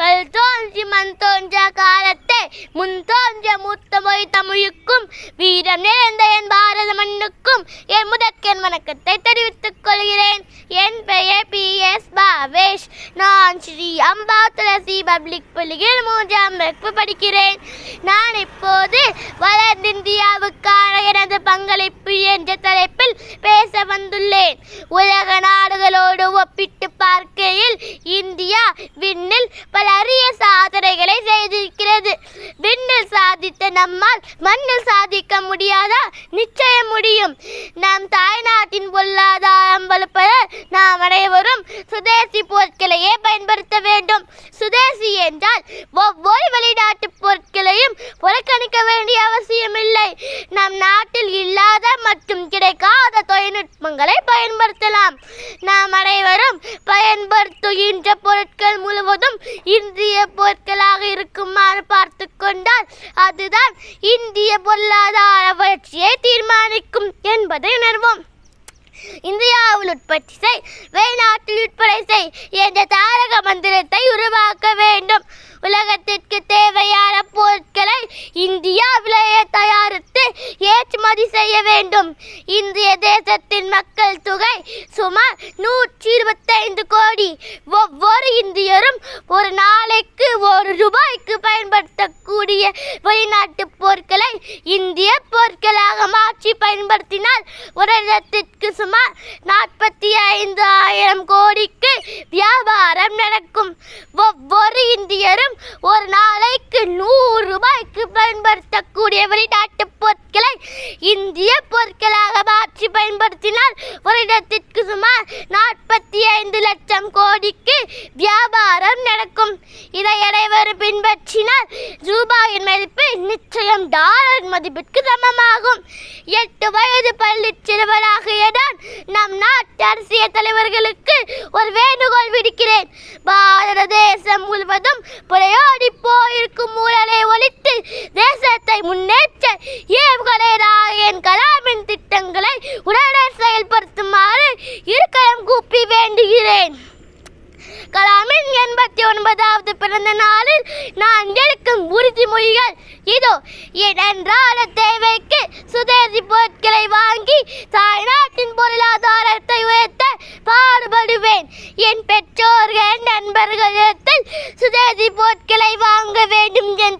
கல் தோன்றி மண் தோன்ற காலத்தை முன் தோன்ற மூத்த மொழி தமிழுக்கும் வீரம் நிறைந்த என் பாரத மண்ணுக்கும் என் முதற்கென் வணக்கத்தை தெரிவித்துக் கொள்கிறேன். என் பெயர் பி எஸ் பாவேஷ். நான் ஸ்ரீ அம்பா துளசி பப்ளிக் பள்ளியில் மூன்றாம் வகுப்பு படிக்கிறேன். நான் இப்போது வளர்ந்த இந்தியாவுக்கான எனது பங்களிப்பு என்ற தலைப்பில் பேச வந்துள்ளேன். உலக நாடுகளோடு ஒப்பிட்டு பார்க்கையில் இந்தியா மண்ணில் சாதிக்க முடியாதா? நிச்சயம் முடியும். நம் தாய்நாட்டின் பொருளாதாரம் வலுப்பெற நாம் அனைவரும் சுதேசி பொருட்களையே பயன்படுத்த வேண்டும். சுதேசி என்றால் ஒவ்வொரு வெளிநாட்டு பொருட்களையும் புறக்கணிக்க வேண்டிய அவசியமில்லை. நம் நாட்டில் இல்லாத மற்றும் தொழில்நுட்பங்களை பயன்படுத்தலாம். நாம் அனைவரும் பயன்படுத்துகின்ற பொருட்கள் முழுவதும் இந்திய பொருட்களாக இருக்குமாறு பார்த்து கொண்டால் அதுதான் இந்திய பொருளாதார வளர்ச்சியை தீர்மானிக்கும் என்பதை உணர்வோம். இந்தியாவில் உற்பத்தி செய் வெளிநாட்டில் விற்பனை செய் என்ற தாரக மந்திரத்தை உருவாக்க வேண்டும். உலகத்திற்கு தேவையான பொருட்களை இந்தியா விளை செய்ய வேண்டும். இந்திய தேசத்தின் மக்கள் தொகை சுமார் நூற்றி இருபத்தைந்து கோடி. ஒவ்வொரு இந்தியரும் ஒரு நாளைக்கு ஒரு ரூபாய்க்கு பயன்படுத்தக்கூடிய வெளிநாட்டு பொருட்களை இந்திய பொருட்களாக மாற்றி பயன்படுத்தினால் ஒரு இடத்திற்கு சுமார் நாற்பத்தி ஐந்து ஆயிரம் கோடிக்கு வியாபாரம் நடக்கும். ஒவ்வொரு இந்தியரும் ஒரு நாளைக்கு நூறு ரூபாய்க்கு பயன்படுத்தக்கூடிய வெளிநாட்டு பொருட்களை இந்திய பொருட்களாக மாற்றி பயன்படுத்தினால் ஒரு இடத்திற்கு சுமார் நாற்பத்தி ஐந்து லட்சம் கோடிக்கு வியாபாரம் நடக்கும். இதை அனைவரும் பின்பற்றினால் ரூபாயின் மதிப்பு நிச்சயம் டாலர் மதிப்பிற்கு சமமாகும். எட்டு வயது பள்ளி சிறுவனாகிய நான் நாட்டு அரசியல் தலைவர்களுக்கு ஒரு வேண்டுகோள் விடுக்கிறேன். பாரத தேசம் முழுவதும் புறையோடி போயிருக்கும் ஊழலை ஒழித்து தேசத்தை முன்னேற்ற ஏவுகணை ராயன் கலாமின் திட்டங்களை உடனே செயல்படுத்துமாறு இருக்கலாம் கூப்பி வேண்டுகிறேன். கலாமின் எண்பத்தி ஒன்பதாவது பிறந்த நாளில் நான் எடுக்கும் உறுதிமொழிகள் இதோ. ஏனென்றால் தேவைக்கு சுதேசி பொருட்களை வாங்கி தாய்நாட்டின் பொருளாதார சுதேசி பொருட்களை வாங்க வேண்டும் என்ற